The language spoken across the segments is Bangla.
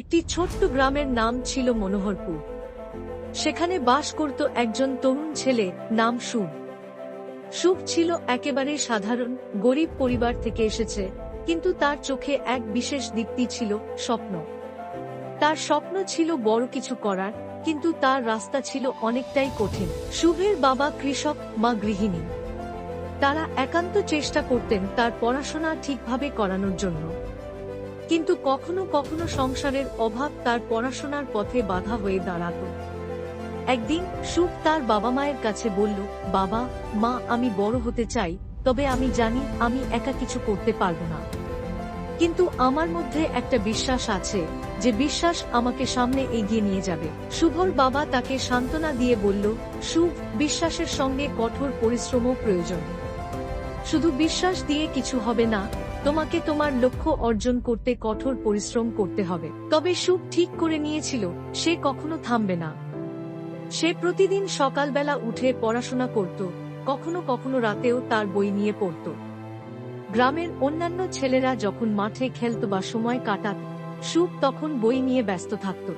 একটি ছোট্ট গ্রামের নাম ছিল মনোহরপুর। সেখানে বাস করত একজন তরুণ ছেলে, নাম শুভ শুভ ছিল একেবারে সাধারণ, গরিব পরিবার থেকে এসেছে, কিন্তু তার চোখে এক বিশেষ দীপ্তি ছিল, স্বপ্ন। তার স্বপ্ন ছিল বড় কিছু করার, কিন্তু তার রাস্তা ছিল অনেকটাই কঠিন। শুভের বাবা কৃষক, মা গৃহিণী। তারা একান্ত চেষ্টা করতেন তার পড়াশোনা ঠিকভাবে করানোর জন্য। কিন্তু কখনো কখনো সংসারের অভাব তার পড়াশোনার পথে বাধা হয়ে দাঁড়াত। একদিন সুখ তার বাবা মায়ের কাছে বলল, বাবা, মা, আমি বড় হতে চাই, তবে আমি জানি আমি একা কিছু করতে পারব না। কিন্তু আমার মধ্যে একটা বিশ্বাস আছে, যে বিশ্বাস আমাকে সামনে এগিয়ে নিয়ে যাবে। শুভর বাবা তাকে সান্ত্বনা দিয়ে বলল শুভ বিশ্বাসের সঙ্গে কঠোর পরিশ্রমও প্রয়োজন। শুধু বিশ্বাস দিয়ে কিছু হবে না, তোমাকে তোমার লক্ষ্য অর্জন করতে কঠোর পরিশ্রম করতে হবে। তবে সুখ ঠিক করে নিয়েছিল, সে কখনো থামবে না। সে প্রতিদিন সকালবেলা উঠে পড়াশোনা করত, কখনো কখনো রাতেও তার বই নিয়ে পড়ত। গ্রামের অন্যান্য ছেলেরা যখন মাঠে খেলত বা সময় কাটাত, সুখ তখন বই নিয়ে ব্যস্ত থাকত।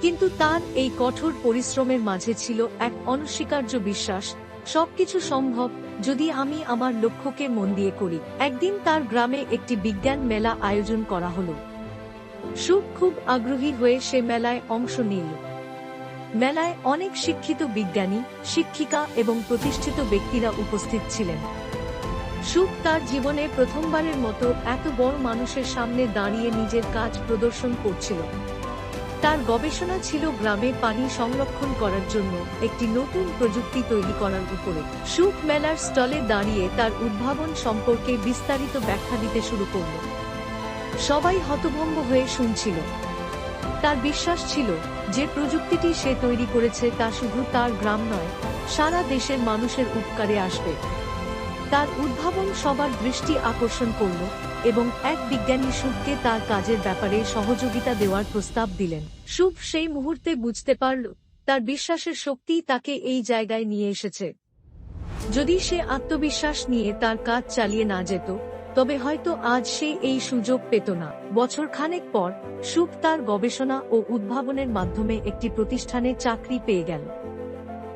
কিন্তু তার এই কঠোর পরিশ্রমের মাঝে ছিল এক অনস্বীকার্য বিশ্বাস সবকিছু সম্ভব যদি আমি আমার লক্ষ্যকে মন দিয়ে করি। একদিন তার গ্রামে একটি বিজ্ঞান মেলা আয়োজন করা হলো। সুখ খুব আগ্রহী হয়ে সে মেলায় অংশ নিল। মেলায় অনেক শিক্ষিত বিজ্ঞানী, শিক্ষিকা এবং প্রতিষ্ঠিত ব্যক্তিরা উপস্থিত ছিলেন। সুখ তার জীবনে প্রথমবারের মতো এত বড় মানুষের সামনে দাঁড়িয়ে নিজের কাজ প্রদর্শন করছিল। তার গবেষণা ছিল গ্রামে পানি সংরক্ষণ করার জন্য একটি নতুন প্রযুক্তি তৈরি করার উপরে। সুখ মেলার স্টলে দাঁড়িয়ে তার উদ্ভাবন সম্পর্কে বিস্তারিত ব্যাখ্যা দিতে শুরু করল। সবাই হতভম্ব হয়ে শুনছিল। তার বিশ্বাস ছিল যে প্রযুক্তিটি সে তৈরি করেছে তা শুধু তার গ্রাম নয়, সারা দেশের মানুষের উপকারে আসবে। তার উদ্ভাবন সবার দৃষ্টি আকর্ষণ করল এবং এক বিজ্ঞানী শুভকে তার কাজের ব্যাপারে সহযোগিতা দেওয়ার প্রস্তাব দিলেন। শুভ সেই মুহূর্তে বুঝতে পারল, তার বিশ্বাসের শক্তি তাকে এই জায়গায় নিয়ে এসেছে। যদি সে আত্মবিশ্বাস নিয়ে তার কাজ চালিয়ে না যেত, তবে হয়তো আজ সে এই সুযোগ পেত না। বছর খানেক পর সুখ তার গবেষণা ও উদ্ভাবনের মাধ্যমে একটি প্রতিষ্ঠানে চাকরি পেয়ে গেল।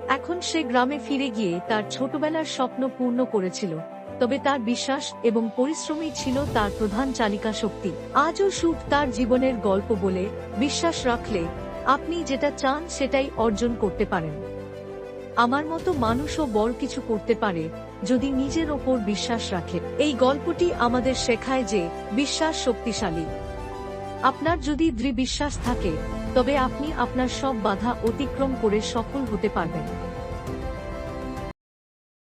এখন সে গ্রামে ফিরে গিয়ে তার ছোটবেলার স্বপ্ন পূর্ণ করেছিল, তবে তার বিশ্বাস এবং পরিশ্রমই ছিল তার প্রধান চালিকা শক্তি। আজও সুখ তার জীবনের গল্প বলে বিশ্বাস রাখলে আপনি যেটা চান সেটাই অর্জন করতে পারেন। আমার মতো মানুষও বড় কিছু করতে পারে যদি নিজের ওপর বিশ্বাস রাখে। এই গল্পটি আমাদের শেখায় যে বিশ্বাস শক্তিশালী। আপনার যদি দৃঢ় বিশ্বাস থাকে তবে আপনি আপনার সব বাধা অতিক্রম করে সফল হতে পারবেন।